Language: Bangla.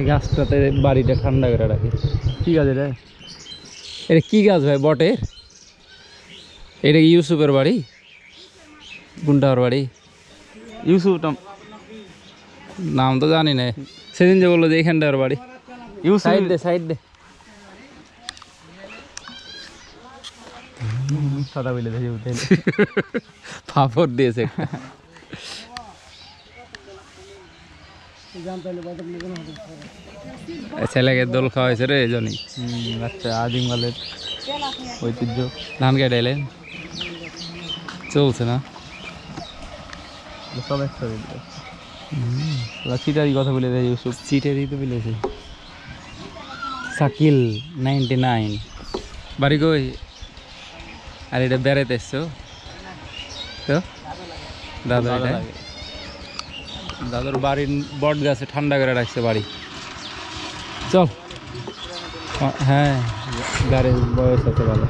এই গাছটাতে বাড়িটা ঠান্ডা করে রাখে। ঠিক আছে রে এটা কি গাছ ভাই বটের এটা কি ইউসুফের বাড়ি? গুন্ডার বাড়ি? ইউসুফ নাম তো জানি না। সেদিন যে বলল যে এখানটার বাড়ি। ইউসুফ সাইড দে সাইড দে। সাদা বলে ফাফড় দিয়েছে ছেলেকে দোল খাওয়াইছে রে এই জন্যই আচ্ছা আদিম কালের ঐতিহ্য। ধান কেটাইলেন। চলছে না। সব একসাথে চিটারি কথা বলে দেয় ইউসুফ। চিটে দিতে বলেছে। Shakil ninety nine. বাড়ি কই? আর এটা বেড়াতে এসছো? তো? দাদা এটা। দাদুর বাড়ির বট গাছে ঠান্ডা করে রাখছে বাড়ি। চল। হ্যাঁ গাড়ির বয়স আছে ভালো